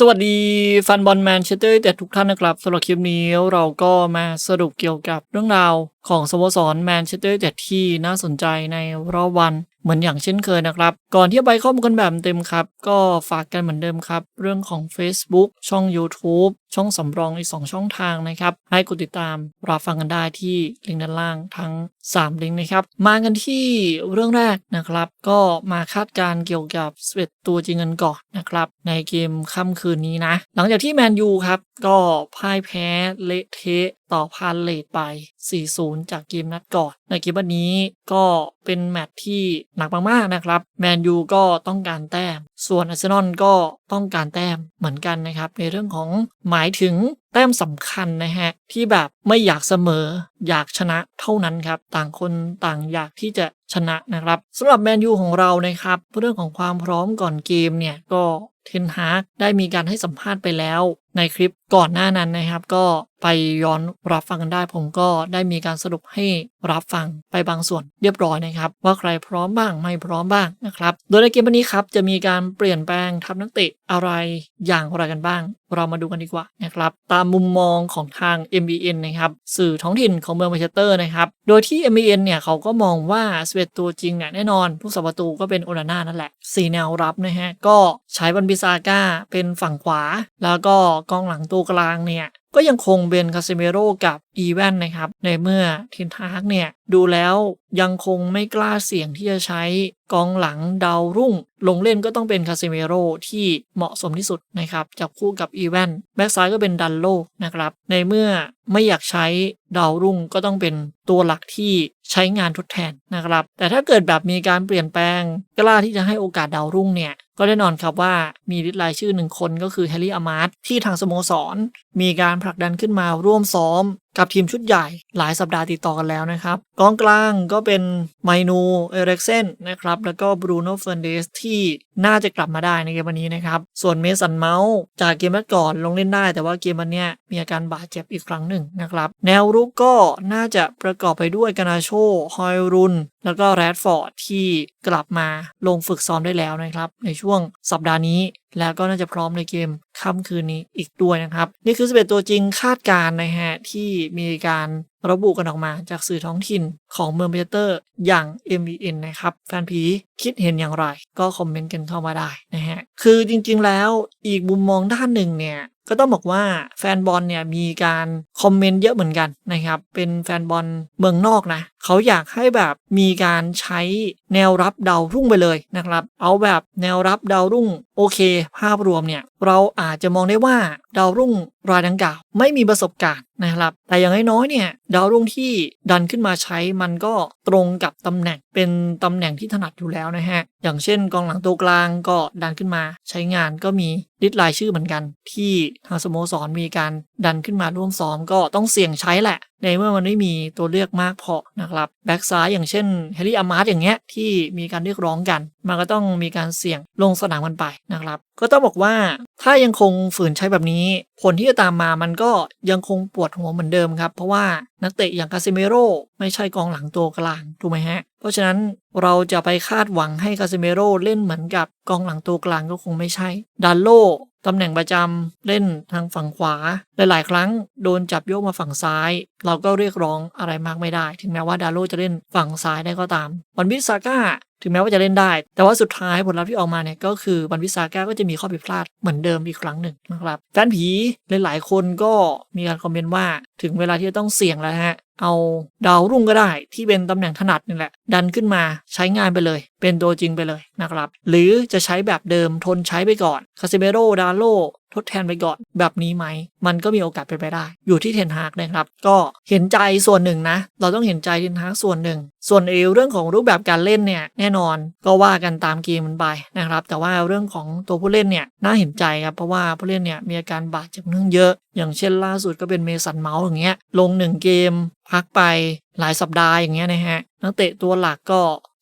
สวัสดีแฟนบอลแมนเชสเตอร์แต่ทุกท่านนะครับสำหรับคลิปนี้เราก็มาสรุปเกี่ยวกับเรื่องราวของสโมสรแมนเชสเตอร์แต่ที่น่าสนใจในรอบวันเหมือนอย่างเช่นเคยนะครับ ก่อนที่จะไปข้อมูลกันแบบเต็มครับ ก็ฝากกันเหมือนเดิมครับ เรื่องของ Facebook ช่อง YouTube ช่องสำรองอีก 2 ช่องทางนะครับ ให้กดติดตามรับฟังกันได้ที่ลิงก์ด้านล่างทั้ง 3 ลิงก์นะครับ มากันที่เรื่องแรกนะครับ ก็มาคาดการ์เกี่ยวกับ11ตัวจริงกันก่อนนะครับ ในเกมค่ำคืนนี้นะ หลังจากที่แมนยูครับ ก็พ่ายแพ้เละเทะต่อพาเลตไป 4-0 จากเกมนัดก่อน ในเกมวันนี้ก็เป็นแมตช์ที่หนักมากๆนะครับ แมนยูก็ต้องการแต้มส่วนอาร์เซนอลก็ต้องการแต้มเหมือนกันนะครับ ในเรื่องของหมายถึงแต้มสำคัญนะฮะที่แบบไม่อยากเสมอ อยากชนะเท่านั้นครับ ต่างคนต่างอยากที่จะ ชนะนะครับสำหรับแมนยูของเรานะครับเรื่องของความพร้อมก่อนเกมเนี่ยก็เทนฮากได้มีการให้สัมภาษณ์ไปแล้วในคลิปก่อนหน้านั้นนะครับ ก็ไปย้อนรับฟังกันได้ ผมก็ได้มีการสรุปให้รับฟังไปบางส่วนเรียบร้อยนะครับ ว่าใครพร้อมบ้างไม่พร้อมบ้างนะครับ โดยในเกมวันนี้ครับจะมีการเปลี่ยนแปลงทัพนักเตะอะไรอย่างไรกันบ้าง เรามาดูกันดีกว่านะครับตามมุมมองของทาง MBN นะครับสื่อท้องถิ่นของเมืองแมนเชสเตอร์นะครับโดยที่ MBN เนี่ยเขาก็มองว่าสเวตตัวจริงเนี่ยแน่นอน ผู้สับประตูก็เป็นโอนาน่านั่นแหละสี่แนวรับนะฮะก็ใช้บันบิซาก้าเป็นฝั่งขวา แล้วก็กองหลังตัวกลางเนี่ยก็ยังคงเป็นคาเซเมโรกับ อีแวนนะครับ ในเมื่อเทนทาร์กเนี่ยดูแล้วยังคงไม่กล้าเสี่ยงที่จะใช้กองหลังดาวรุ่ง ลงเล่นก็ต้องเป็นคาเซเมโรที่เหมาะสมที่สุดนะครับจับคู่กับอีแวนแบ็กซ้ายก็เป็นดันโลนะครับ ในเมื่อไม่อยากใช้ดาวรุ่งก็ต้องเป็นตัวหลักที่ใช้งานทดแทนนะครับ แต่ถ้าเกิดแบบมีการเปลี่ยนแปลงกล้าที่จะให้โอกาสดาวรุ่งเนี่ยก็แน่นอนครับว่ามีลิสต์รายชื่อหนึ่งคนก็คือแฮร์รี่อามาร์ตที่ทางสโมสร มีการผลักดันขึ้นมาร่วมซ้อม กับทีมชุดใหญ่หลายสัปดาห์ติดต่อกันแล้วนะครับ กองกลางก็เป็นไมนูเอเร็กเซนนะครับ แล้วก็บรูโน่เฟร์นเดสที่น่าจะกลับมาได้ในเกมวันนี้นะครับ ส่วนเมสันเมาส์จากเกมแรกก่อนลงเล่นได้ แต่ว่าเกมวันนี้มีอาการบาดเจ็บอีกครั้งหนึ่งนะครับ แนวรุกก็น่าจะประกอบไปด้วยกานาโชฮอยรุน แล้วก็แรดฟอร์ดที่กลับมาลงฝึกซ้อมได้แล้วนะครับ ในช่วงสัปดาห์นี้ แล้วก็น่าจะพร้อมในเกมค่ำคืนนี้อีกด้วยนะครับ นี่คือ 11 ตัวจริงคาดการณ์นะฮะที่มีการระบุกันออกมาจากสื่อท้องถิ่นของเมืองเบเตอร์อย่าง MBN นะครับ แฟนผีคิดเห็นอย่างไร ก็คอมเมนต์กันเข้ามาได้นะฮะ คือจริงๆแล้วอีกมุมมองด้านหนึ่งเนี่ยก็ต้องบอกว่าแฟนบอลเนี่ยมีการคอมเมนต์เยอะเหมือนกันนะครับ เป็นแฟนบอลเมืองนอกนะเขาอยากให้แบบมีการใช้แนวรับดาวรุ่งไปเลยนะครับ เอาแบบแนวรับดาวรุ่งโอเค ภาพรวมเนี่ยเราอาจจะมองได้ว่าดาวรุ่งรายดังกล่าวไม่มีประสบการณ์นะครับ แต่อย่างน้อยๆเนี่ยดาวรุ่งที่ดันขึ้นมาใช้มันก็ตรงกับตำแหน่งเป็นตำแหน่งที่ถนัดอยู่แล้วนะฮะ อย่างเช่นกองหลังตัวกลางก็ดันขึ้นมาใช้งานก็มีลิสต์รายชื่อเหมือนกัน ที่ทางสโมสรมีการดันขึ้นมาร่วมซ้อมก็ต้องเสี่ยงใช้แหละ ในเมื่อมันไม่มีตัวเลือกมากพอนะครับแบ็กซ้ายอย่างเช่นแฮร์รี่อามาร์ตอย่างเงี้ยที่มีการเรียกร้องกัน มันก็ต้องมีการเสี่ยงลงสนามกันไปนะครับก็ต้องบอกว่าถ้ายังคงฝืนใช้แบบนี้ ผลที่จะตามมามันก็ยังคงปวดหัวเหมือนเดิมครับ เพราะว่านักเตะอย่างคาซิเมโร่ไม่ใช่กองหลังตัวกลางถูกไหมฮะ เพราะฉะนั้นเราจะไปคาดหวังให้คาซิเมโร่เล่นเหมือนกับกองหลังตัวกลางก็คงไม่ใช่ดันโล ตำแหน่งประจำเล่นทางฝั่งขวา หลาย ๆ ครั้งโดนจับโยกมาฝั่งซ้าย เราก็เรียกร้องอะไรมากไม่ได้ ถึงแม้ว่าดาโลจะเล่นฝั่งซ้ายได้ก็ตามบันวิซาก้าถึงแม้ว่าจะเล่นได้ แต่ว่าสุดท้ายผลลัพธ์ที่ออกมาเนี่ยก็คือบันวิซาก้าก็จะมีข้อผิดพลาดเหมือนเดิมอีกครั้งหนึ่งนะครับแฟนผีหลายๆคนก็มีการคอมเมนต์ว่าถึงเวลาที่จะต้องเสี่ยงแล้วฮะ เอาดาวรุ่งก็ได้ที่เป็นตำแหน่งถนัดนี่แหละ ดันขึ้นมาใช้งานไปเลย เป็นตัวจริงไปเลยนะครับ หรือจะใช้แบบเดิมทนใช้ไปก่อนคาซิเมโรดาโลทดแทนไปก่อนแบบนี้ไหม มันก็มีโอกาสเป็นไปได้ อยู่ที่เทนฮากนะครับ ก็เห็นใจส่วนหนึ่งนะ เราต้องเห็นใจเทนฮากส่วนหนึ่ง ส่วนเอเรื่องของรูปแบบการเล่นเนี่ยแน่นอนก็ว่ากันตามเกมมันไปนะครับ แต่ว่าเรื่องของตัวผู้เล่นเนี่ยน่าเห็นใจครับเพราะว่าผู้เล่นเนี่ยมีอาการบาดเจ็บเนื่องเยอะ อย่างเช่นล่าสุดก็เป็นเมสันเมาส์อย่างเงี้ยลงหนึ่งเกมพักไปหลายสัปดาห์อย่างเงี้ยนะฮะนักเตะตัวหลักก็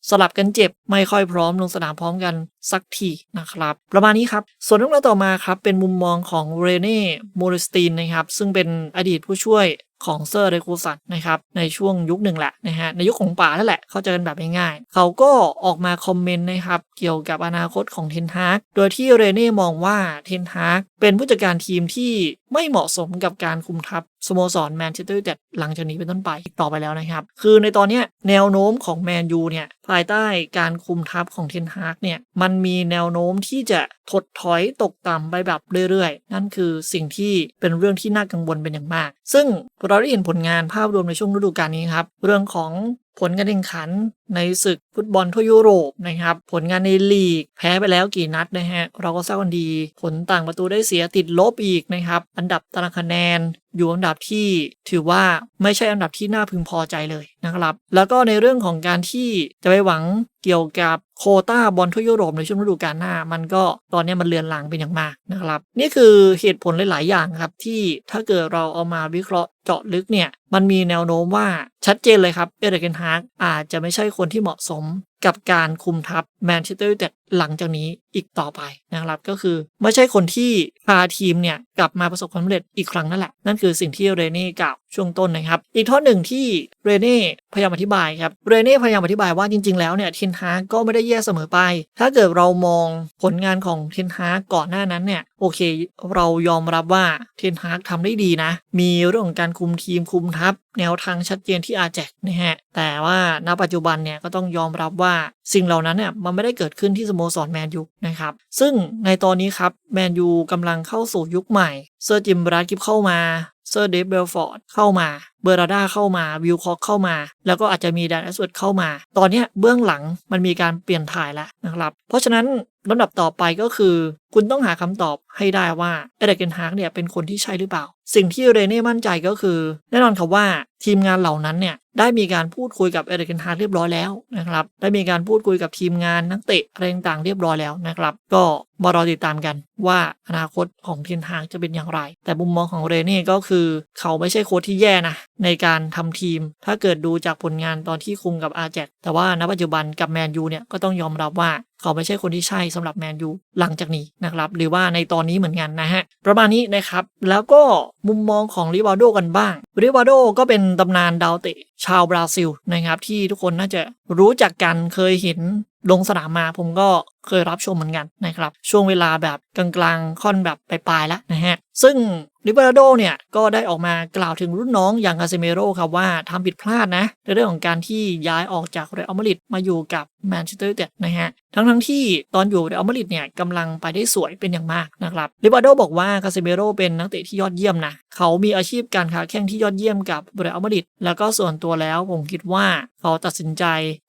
สลับกันเจ็บไม่ค่อยพร้อมลงสนามพร้อมกันสักทีนะครับ ประมาณนี้ครับ ส่วนเรื่องราวต่อมาครับเป็นมุมมองของเรเน่โมริสตินนะครับ ซึ่งเป็นอดีตผู้ช่วยของเซอร์เรกูสันนะครับในช่วงยุคหนึ่งแหละนะฮะในยุคของป่านั่นแหละเข้าใจกันแบบง่ายๆเขาก็ออกมาคอมเมนต์นะครับ เกี่ยวกับอนาคตของเทนฮากโดยที่เรเน่มองว่าเทนฮากเป็นผู้จัดการทีมที่ไม่เหมาะสมกับการคุมทัพสโมสรแมนเชสเตอร์ยูไนเต็ดหลังจากนี้เป็นต้นไปต่อไปแล้วนะครับ คือในตอนนี้แนวโน้มของแมนยูเนี่ยภายใต้การคุมทัพของเทนฮากเนี่ยมันมีแนวโน้มที่จะถดถอยตกต่ำไปแบบเรื่อยๆ นั่นคือสิ่งที่เป็นเรื่องที่น่ากังวลเป็นอย่างมาก ซึ่งเราได้เห็นผลงานภาพรวมในช่วงฤดูกาลนี้ครับ เรื่องของผลการแข่งขันในศึก ฟุตบอลทั่วยุโรปนะครับ ผลงานในลีก แพ้ไปแล้วกี่นัดนะฮะ เราก็ทราบกันดี ผลต่างประตูได้เสียติดลบอีกนะครับ อันดับตารางคะแนนอยู่อันดับที่ถือว่าไม่ใช่อันดับที่น่าพึงพอใจเลยนะครับ แล้วก็ในเรื่องของการที่จะไปหวังเกี่ยวกับโคต้าบอลทั่วยุโรปในช่วงฤดูกาลหน้า มันก็ตอนนี้มันเลือนหลังเป็นอย่างมากนะครับ นี่คือเหตุผลหลาย ๆ อย่างครับ ที่ถ้าเกิดเราเอามาวิเคราะห์เจาะลึกเนี่ยมันมีแนวโน้มว่าชัดเจนเลยครับเอเดรเกนฮาร์กอาจจะไม่ใช่คนที่เหมาะสม home กับการคุมทัพแมนเชสเตอร์ยูไนเต็ดหลังจากนี้อีกต่อไปนะครับก็คือไม่ใช่คนที่พาทีมเนี่ยกลับมาประสบความสำเร็จอีกครั้งนั่นแหละ นั่นคือสิ่งที่เรเน่กล่าวช่วงต้นนะครับ อีกท่อหนึ่งที่เรเน่พยายามอธิบายครับเรเน่พยายามอธิบายว่าจริง ๆ แล้วเนี่ยเทนฮากก็ไม่ได้แย่เสมอไป ถ้าเกิดเรามองผลงานของเทนฮากก่อนหน้านั้นเนี่ยโอเค เรายอมรับว่าเทนฮากทำได้ดีนะ มีเรื่องของการคุมทีมคุมทัพ แนวทางชัดเจนที่อาแจกนะฮะแต่ว่าณปัจจุบันเนี่ยก็ต้องยอมรับว่าสิ่งเหล่านั้นเนี่ยมันไม่ได้เกิดขึ้นที่สโมสรแมนยูนะครับ ซึ่งในตอนนี้ครับแมนยูกำลังเข้าสู่ยุคใหม่เซอร์จิมบราดกิฟเข้ามาเซอร์เดฟเบลฟอร์ดเข้ามา เบอร์ราด้าเข้ามา วิลคอกเข้ามา แล้วก็อาจจะมีแดนแอสเวิร์ดเข้ามา ตอนนี้เบื้องหลังมันมีการเปลี่ยนถ่ายแล้วนะครับ เพราะฉะนั้นลำดับต่อไปก็คือ คุณต้องหาคำตอบให้ได้ว่าเอเดเกนฮากเนี่ยเป็นคนที่ใช่หรือเปล่า สิ่งที่เรเน่มั่นใจก็คือ แน่นอนครับว่าทีมงานเหล่านั้นเนี่ย ได้มีการพูดคุยกับเอเดเกนฮากเรียบร้อยแล้วนะครับ ได้มีการพูดคุยกับทีมงานนักเตะอะไรต่างๆเรียบร้อยแล้วนะครับ ก็มารอติดตามกันว่าอนาคตของเทนฮากจะเป็นอย่างไร แต่มุมมองของเรเน่ก็คือ เขาไม่ใช่โค้ชที่แย่นะ ในการทำทีม ถ้าเกิดดูจากผลงานตอนที่คุมกับอาแจกแต่ว่าณปัจจุบันกับแมนยูเนี่ยก็ต้องยอมรับว่าเขาไม่ใช่คนที่ใช่สำหรับแมนยูหลังจากนี้นะครับ หรือว่าในตอนนี้เหมือนกันนะฮะ ประมาณนี้นะครับ แล้วก็มุมมองของริวาโดกันบ้างริวาโดก็เป็นตำนานดาวเตะ ชาวบราซิลนะครับที่ทุกคนน่าจะ รู้จักกันเคยเห็นลงสนามมาผมก็เคยรับชมเหมือนกันนะครับ ช่วงเวลาแบบกลางๆ ค่อนแบบปลายๆแล้วนะฮะ ซึ่งริบาโดเนี่ย ก็ได้ออกมากล่าวถึงรุ่นน้องอย่างคาเซเมโรครับว่าทำผิดพลาดนะ ในเรื่องของการที่ย้ายออกจากเรอัลมาดริดมาอยู่กับแมนเชสเตอร์ยูไนเต็ดนะฮะ ทั้งทั้งๆที่ตอนอยู่เรอัลมาดริดเนี่ยกำลังไปได้สวยเป็นอย่างมากนะครับริบาโดบอกว่าคาเซเมโรเป็นนักเตะที่ยอดเยี่ยมนะเขามีอาชีพการค้าแข่งที่ยอดเยี่ยมกับเรอัลมาดริดแล้วก็ส่วนตัวแล้วผมคิดว่าเขาตัดสินใจ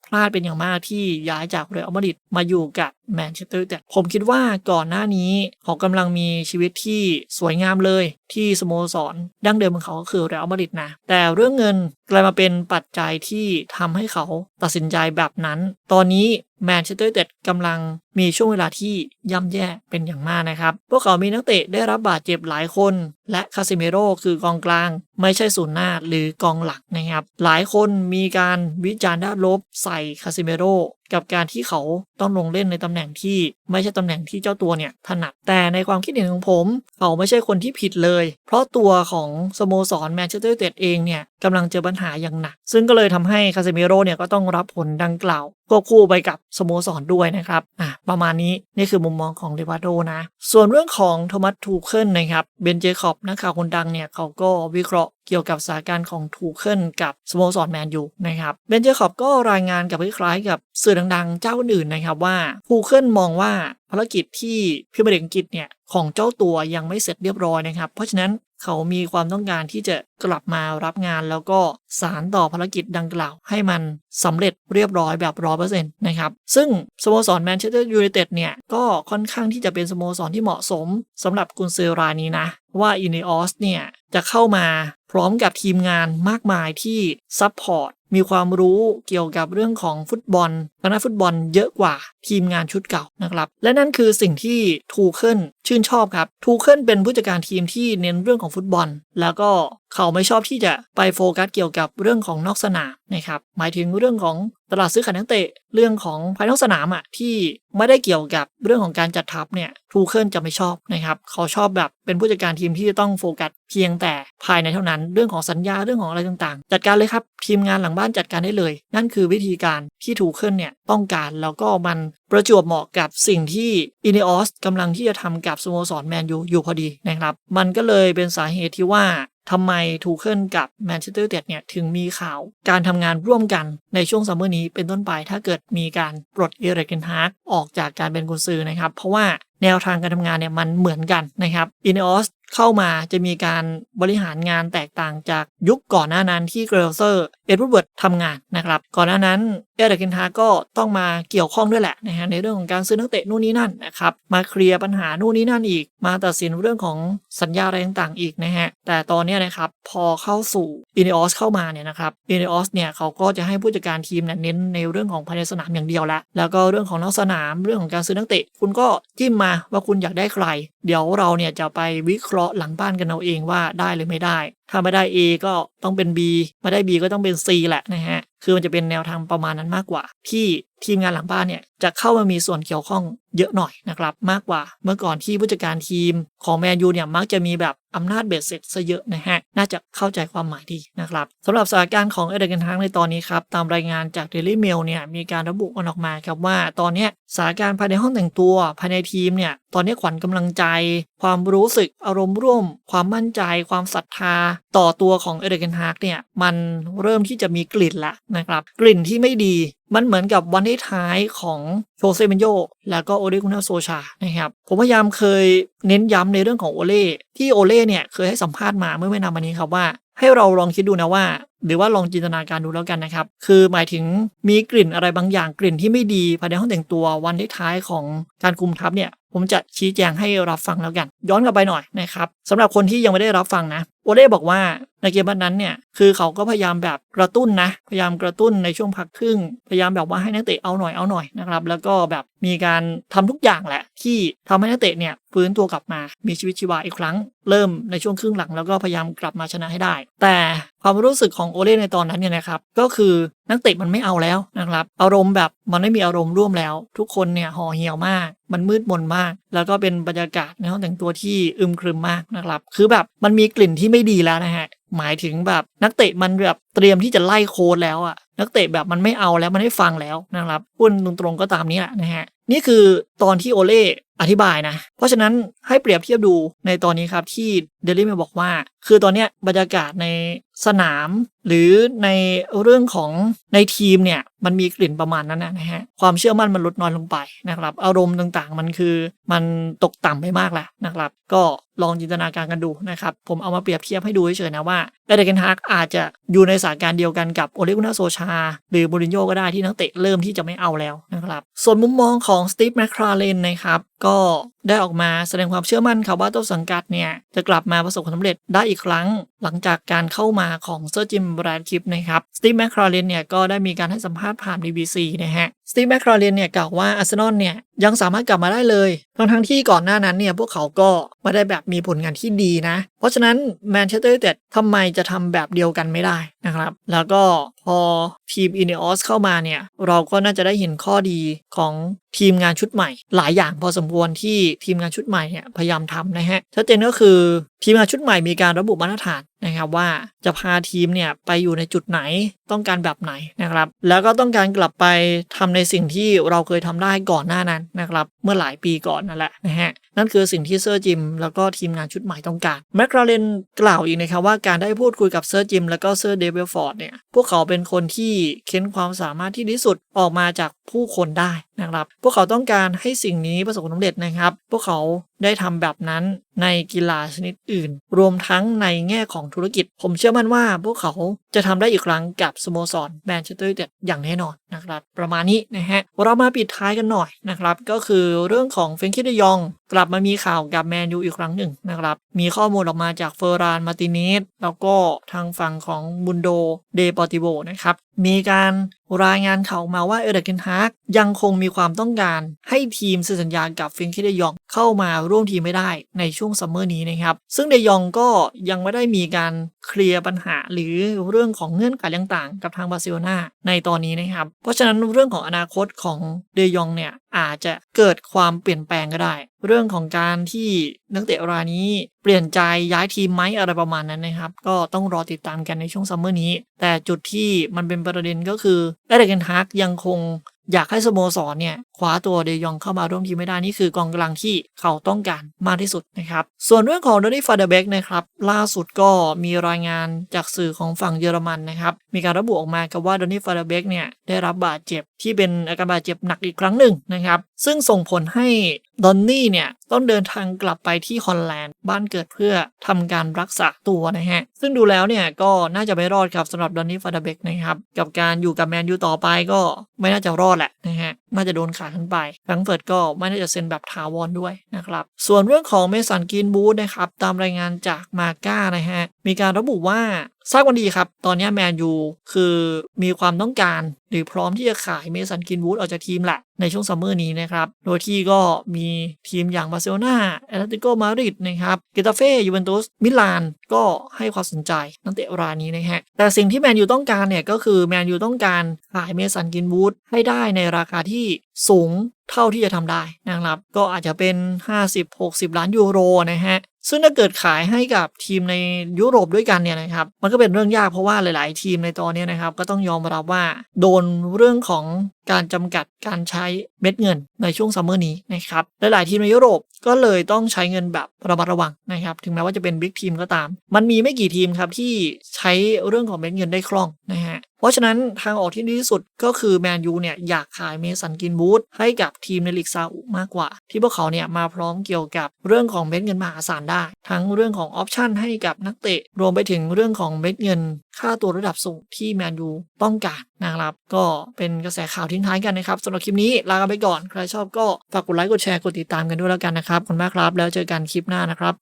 พลาดเป็นอย่างมากที่ย้ายจากเรอัลมาดริดมาอยู่กับ แมนเชสเตอร์แต่ผมคิดว่าก่อนหน้านี้เขากำลังมีชีวิตที่สวยงามเลย ที่สโมสรดั้งเดิมของเขาก็คือเรอัลมาดริดนะ แต่เรื่องเงินกลายมาเป็นปัจจัยที่ทำให้เขาตัดสินใจแบบนั้น ตอนนี้แมนเชสเตอร์ยูไนเต็ดกำลังมีช่วงเวลาที่ย่ำแย่เป็นอย่างมากนะครับ พวกเขามีนักเตะได้รับบาดเจ็บหลายคน และคาซิเมโร่คือกองกลาง ไม่ใช่ศูนย์หน้าหรือกองหลักนะครับ หลายคนมีการวิจารณ์ด้านลบใส่คาซิเมโร่ กับการที่เขาต้องลงเล่นในตำแหน่งที่ไม่ใช่ตำแหน่งที่เจ้าตัวเนี่ยถนัดแต่ในความคิดเห็นของผม เขาไม่ใช่คนที่ผิดเลย เพราะตัวของสโมสรแมนเชสเตอร์ยูไนเต็ดเองเนี่ยกำลังเจอปัญหาอย่างหนัก ซึ่งก็เลยทำให้คาซิเมโร่เนี่ยก็ต้องรับผลดังกล่าว ควบคู่ไปกับสโมสรด้วยนะครับอะประมาณนี้นี่คือมุมมองของเดวาโดนะ ส่วนเรื่องของโทมัสทูเคิลนะครับเบนเจคอบนักข่าวคนดังเนี่ยเขาก็วิเคราะห์เกี่ยวกับสถานการณ์ของทูเคิลกับสโมสรแมนยูนะครับเบนเจคอบก็รายงานกับคล้ายๆกับสื่อดังๆ เจ้าอื่นนะครับว่าทูเคิลมองว่าภารกิจที่พิมพ์เด็กอังกฤษเนี่ยของเจ้าตัวยังไม่เสร็จเรียบร้อยนะครับ เพราะฉะนั้น เขามีความต้องการที่จะกลับมารับงานแล้วก็สารต่อภารกิจดังกล่าว ให้มันสำเร็จเรียบร้อยแบบร้อยเปอร์เซ็นต์นะครับ ซึ่งสโมสรแมนเชสเตอร์ยูไนเต็ดเนี่ย ก็ค่อนข้างที่จะเป็นสโมสรที่เหมาะสมสำหรับกุนเซอรายนี้นะ ว่าอินเนออสเนี่ย จะเข้ามาพร้อมกับทีมงานมากมายที่ซัพพอร์ต มีความรู้เกี่ยวกับเรื่องของฟุตบอลทางด้านฟุตบอลเยอะกว่าทีมงานชุดเก่านะครับ และนั่นคือสิ่งที่ทูเคิลชื่นชอบครับ ทูเคิลเป็นผู้จัดการทีมที่เน้นเรื่องของฟุตบอล แล้วก็เขาไม่ชอบที่จะไปโฟกัสเกี่ยวกับเรื่องของนอกสนามนะครับหมายถึงเรื่องของตลาดซื้อขายนักเตะเรื่องของภายนอกสนามอะที่ไม่ได้เกี่ยวกับเรื่องของการจัดทัพเนี่ยทูเคิลจะไม่ชอบนะครับเขาชอบแบบเป็นผู้จัดการทีมที่จะต้องโฟกัสเพียงแต่ภายในเท่านั้น เรื่องของสัญญาเรื่องของอะไรต่างๆ จัดการเลยครับทีมงานหลังบ้านจัดการได้เลย นั่นคือวิธีการที่ทูเคิลเนี่ยต้องการแล้วก็มันประจวบเหมาะกับสิ่งที่อิน e ออสกำลังที่จะทำกับสโมสรแมนยูอยู่พอดีนะครับมันก็เลยเป็นสาเหตุที่ว่า ทำไมทูเคิลกับแมนเชสเตอร์เต็ดเนี่ยถึงมีข่าวการทำงานร่วมกันในช่วงซัมเมอร์นี้เป็นต้นไปถ้าเกิดมีการปลดเอริกเกนฮาร์กออกจากการเป็นกุนซือนะครับ เพราะว่าแนวทางการทำงานเนี่ยมันเหมือนกันนะครับอินออส เข้ามาจะมีการบริหารงานแตกต่างจากยุคก่อนหน้านั้นที่เกรลเซอร์เอ็ดวูดเวิร์ดทำงานนะครับ ก่อนหน้านั้นเอเดกินทาก็ต้องมาเกี่ยวข้องด้วยแหละนะฮะในเรื่องของการซื้อนักเตะนู่นนี่นั่นนะครับมาเคลียร์ปัญหานู่นนี่นั่นอีก มาตัดสินเรื่องของสัญญาอะไรต่างๆอีกนะฮะแต่ตอนนี้นะครับพอเข้าสู่อิน e ออสเข้ามาเนี่ยนะครับอิน e ออสเนี่ยเขาก็จะให้ผู้จัดการทีมเนี่ยเน้นในเรื่องของภายในสนามอย่างเดียวละแล้วก็เรื่องของนอกสนามเรื่องของการซื้อนักเตะ คุณก็จิ้มมาว่าคุณอยากได้ใครเดี๋ยวเราเนี่ยจะไปวิเคราะห์หลังบ้านกันเอาเองว่าได้หรือไม่ได้ ถ้าไม่ได้ A ก็ต้องเป็น B ไม่ได้ B ก็ต้องเป็น C แหละนะฮะ คือมันจะเป็นแนวทางประมาณนั้นมากกว่า ที่ทีมงานหลังบ้านเนี่ยจะเข้ามามีส่วนเกี่ยวข้องเยอะหน่อยนะครับ มากกว่าเมื่อก่อนที่ผู้จัดการทีมของแมนยูเนี่ยมักจะมีแบบอำนาจเบ็ดเสร็จซะเยอะนะฮะ น่าจะเข้าใจความหมายดีนะครับสำหรับสถานการณ์ของเอเดกันทังในตอนนี้ครับ ตามรายงานจาก Daily Mail เนี่ยมีการระบุกันออกมาครับว่า ตอนนี้สถานการณ์ภายในห้องแต่งตัว ภายในทีมเนี่ยตอนนี้ขวัญกำลังใจ ความรู้สึกอารมณ์ร่วม ความมั่นใจ ความศรัทธาต่อตัวของเอเดกันฮาร์กเนี่ยมันเริ่มที่จะมีกลิ่นละนะครับ กลิ่นที่ไม่ดีมันเหมือนกับวันที่ท้ายของโชเซเมนโยแล้วก็โอเลกุนาโซชานะครับผมพยายามเคยเน้นย้ำในเรื่องของโอเล่ที่โอเล่เนี่ยเคยให้สัมภาษณ์มาเมื่อไม่นานมานี้ครับว่าให้เราลองคิดดูนะว่า หรือว่าลองจินตนาการดูแล้วกันนะครับ คือหมายถึงมีกลิ่นอะไรบางอย่างกลิ่นที่ไม่ดีภายในห้องแต่งตัววันท้ายของการคุมทัพเนี่ยผมจะชี้แจงให้รับฟังแล้วกัน ย้อนกลับไปหน่อยนะครับสำหรับคนที่ยังไม่ได้รับฟังนะ โอเล่บอกว่าในเกมนั้นเนี่ยคือเขาก็พยายามแบบกระตุ้นนะพยายามกระตุ้นในช่วงพักครึ่ง พยายามแบบว่าให้นักเตะเอาหน่อยเอาหน่อยนะครับแล้วก็แบบมีการทำทุกอย่างแหละ ที่ทำให้นักเตะเนี่ยฟื้นตัวกลับมามีชีวิตชีวาอีกครั้ง เริ่มในช่วงครึ่งหลังแล้วก็พยายามกลับมาชนะให้ได้ แต่ความรู้สึกของโอเล่ในตอนนั้นเนี่ยนะครับก็คือนักเตะมันไม่เอาแล้วนะครับอารมณ์แบบมันไม่มีอารมณ์ร่วมแล้ว ทุกคนเนี่ยห่อเหี่ยวมาก มันมืดมนมาก แล้วก็เป็นบรรยากาศในห้องแต่งตัวที่อึมครึมมากนะครับคือแบบมันมีกลิ่นที่ไได้ดีแล้วนะฮะ หมายถึงแบบนักเตะมันแบบเตรียมที่จะไล่โค้ดแล้วอะนักเตะแบบมันไม่เอาแล้วมันไม่ฟังแล้วนะครับพูดตรงๆก็ตามนี้แหละนะฮะนี่คือตอนที่โอเล่อธิบายนะ เพราะฉะนั้นให้เปรียบเทียบดูในตอนนี้ครับที่เดลี่เมบอกว่าคือตอนเนี้ยบรรยากาศในสนาม หรือในเรื่องของในทีมเนี่ยมันมีกลิ่นประมาณนั้นนะฮะความเชื่อมั่นมันลดน้อยลงไปนะครับ อารมณ์ต่างๆ มันคือมันตกต่ำไปมากแล้วนะครับ ก็ลองจินตนาการกันดูนะครับ ผมเอามาเปรียบเทียบให้ดูเฉยๆนะว่าเอเดเกนฮาร์กอาจจะอยู่ในสถานการณ์เดียวกันกับโอเลกุนาโซชา หรือบูรินโญ่ก็ได้ที่นักเตะเริ่มที่จะไม่เอาแล้วนะครับ ส่วนมุมมองของสตีฟแมคคราเลนนะครับก็ได้ออกมาแสดงความเชื่อมั่นครับว่าต้นสังกัดเนี่ยจะกลับมาประสบความสำเร็จได้อีกครั้งหลังจากการเข้ามาของเซอร์จิมแบรดคลิปนะครับสตีฟแมคคราเรนเนี่ยก็ได้มีการให้สัมภาษณ์ผ่าน BBC นะฮะสตีฟแมคคราเรนเนี่ยกล่าวว่าอาร์เซนอลเนี่ย ยังสามารถกลับมาได้เลย ทั้งทั้งที่ก่อนหน้านั้นเนี่ยพวกเขาก็ไม่ได้แบบมีผลงานที่ดีนะ เพราะฉะนั้นแมนเชสเตอร์ยูไนเต็ดทำไมจะทำแบบเดียวกันไม่ได้นะครับ แล้วก็พอทีมอินเนออสเข้ามาเนี่ย เราก็น่าจะได้เห็นข้อดีของทีมงานชุดใหม่ หลายอย่างพอสมควรที่ทีมงานชุดใหม่เนี่ยพยายามทำนะฮะชัดเจนก็คือทีมงานชุดใหม่มีการระบุมาตรฐานนะครับว่าจะพาทีมเนี่ยไปอยู่ในจุดไหนต้องการแบบไหนนะครับ แล้วก็ต้องการกลับไปทำในสิ่งที่เราเคยทำได้ก่อนหน้านั้นนะครับ เมื่อหลายปีก่อนนั่นแหละนะฮะ นั่นคือสิ่งที่เซอร์จิมแล้วก็ทีมงานชุดใหม่ต้องการแมคคาเรนกล่าวอีกนะครับว่าการได้พูดคุยกับเซอร์จิมแล้วก็เซอร์เดวิลฟอร์ดเนี่ยพวกเขาเป็นคนที่เค้นความสามารถที่ดีสุดออกมาจากผู้คนได้นะครับ พวกเขาต้องการให้สิ่งนี้ประสบความสำเร็จนะครับ พวกเขาได้ทำแบบนั้นในกีฬาชนิดอื่น รวมทั้งในแง่ของธุรกิจ ผมเชื่อมั่นว่าพวกเขาจะทำได้อีกครั้งกับสโมสรแมนเชสเตอร์ยูเต็ดอย่างแน่นอนนะครับประมาณนี้นะฮะเรามาปิดท้ายกันหน่อยนะครับก็คือเรื่องของเฟรนคิดยอง กลับมามีข่าวกับแมนยูอีกครั้งหนึ่งนะครับมีข้อมูลออกมาจากเฟอร์รานมาติเนสแล้วก็ทางฝั่งของบุนโดเดปอติโวนะครับ มีการรายงานข่าวมาว่าเอเดกินฮากยังคงมีความต้องการให้ทีมเซ็นสัญญากับฟิงคิเดยองเข้ามาร่วมทีมไม่ได้ในช่วงซัมเมอร์นี้นะครับ ซึ่งเดยองก็ยังไม่ได้มีการเคลียร์ปัญหาหรือเรื่องของเงื่อนไขต่างๆ กับทางบาร์เซโลนาในตอนนี้นะครับ เพราะฉะนั้นเรื่องของอนาคตของเดยองเนี่ยอาจจะเกิดความเปลี่ยนแปลงก็ได้ เรื่องของการที่นักเตะรายนี้เปลี่ยนใจย้ายทีมไหมอะไรประมาณนั้นนะครับ ก็ต้องรอติดตามกันในช่วงซัมเมอร์นี้ แต่จุดที่มันเป็นประเด็นก็คือเอเดเกนฮากยังคงอยากให้สโมสรเนี่ย คว้าตัวเดยองเข้ามาร่วมทีมไม่ได้นี่คือกองกลังที่เขาต้องการมากที่สุดนะครับ ส่วนเรื่องของโดนี่ฟาเดเบกนะครับล่าสุดก็มีรายงานจากสื่อของฝั่งเยอรมันนะครับมีการระบุออกมาครับว่าโดนี่ฟาเดเบกเนี่ยได้รับบาดเจ็บที่เป็นอาการบาดเจ็บหนักอีกครั้งหนึ่งนะครับซึ่งส่งผลให้ดอนนี่เนี่ยต้องเดินทางกลับไปที่ฮอลแลนด์บ้านเกิดเพื่อทำการรักษาตัวนะฮะซึ่งดูแล้วเนี่ยก็น่าจะไม่รอดครับสำหรับดอนนี่ฟาเดเบกนะครับกับการอยู่กับแมนยูต่อไปก็ไม่น่าจะรอดแหละนะฮะน่าจะโดนขาดขึ้นไปแฟรงเฟิร์ตก็ไม่น่าจะเซ็นแบบถาวรด้วยนะครับ ส่วนเรื่องของเมสันกินบูธนะครับ ตามรายงานจากมาก้านะฮะ มีการระบุว่าทราบวันดีครับ ตอนนี้แมนยูคือมีความต้องการ หรือพร้อมที่จะขายเมสันกินบูธออกจากทีมแหละในช่วงซัมเมอร์นี้นะครับ โดยที่ก็มีทีมอย่างบาร์เซโลนาแอตเลติโกมาดริดนะครับเกตาเฟ่ยูเวนตุสมิลานก็ให้ความสนใจนักเตะรายนี้นะฮะ แต่สิ่งที่แมนยูต้องการเนี่ยก็คือแมนยูต้องการขายเมสันกินบูธให้ได้ในราคาที่สูงเท่าที่จะทำได้นะครับ ก็อาจจะเป็น 50-60 ล้านยูโรนะฮะ ซึ่งถ้าเกิดขายให้กับทีมในยุโรปด้วยกันเนี่ยนะครับ มันก็เป็นเรื่องยากเพราะว่าหลาย ๆ ทีมในตอนนี้นะครับ ก็ต้องยอมรับว่าโดนเรื่องของ การจำกัดการใช้เม็ดเงินในช่วงซัมเมอร์นี้นะครับหลายๆทีมในยุโรปก็เลยต้องใช้เงินแบบระมัดระวังนะครับ ถึงแม้ว่าจะเป็นบิ๊กทีมก็ตาม มันมีไม่กี่ทีมครับที่ใช้เรื่องของเม็ดเงินได้คล่องนะฮะ เพราะฉะนั้นทางออกที่ดีที่สุดก็คือแมนยูเนี่ยอยากขายเมสันกินบูธให้กับทีมในลีกซาอุมากกว่า ที่พวกเขาเนี่ยมาพร้อมเกี่ยวกับเรื่องของเม็ดเงินมหาศาลได้ ทั้งเรื่องของออปชันให้กับนักเตะ รวมไปถึงเรื่องของเม็ดเงิน ค่าตัวระดับสูงที่แมนยูต้องการนะครับ ก็เป็นกระแสข่าวทีทิ้งท้ายกันนะครับสำหรับคลิปนี้ลากันไปก่อน ใครชอบก็ฝากกดไลค์กดแชร์กดติดตามกันด้วยแล้วกันนะครับขอบคุณมากครับ แล้วเจอกันคลิปหน้านะครับ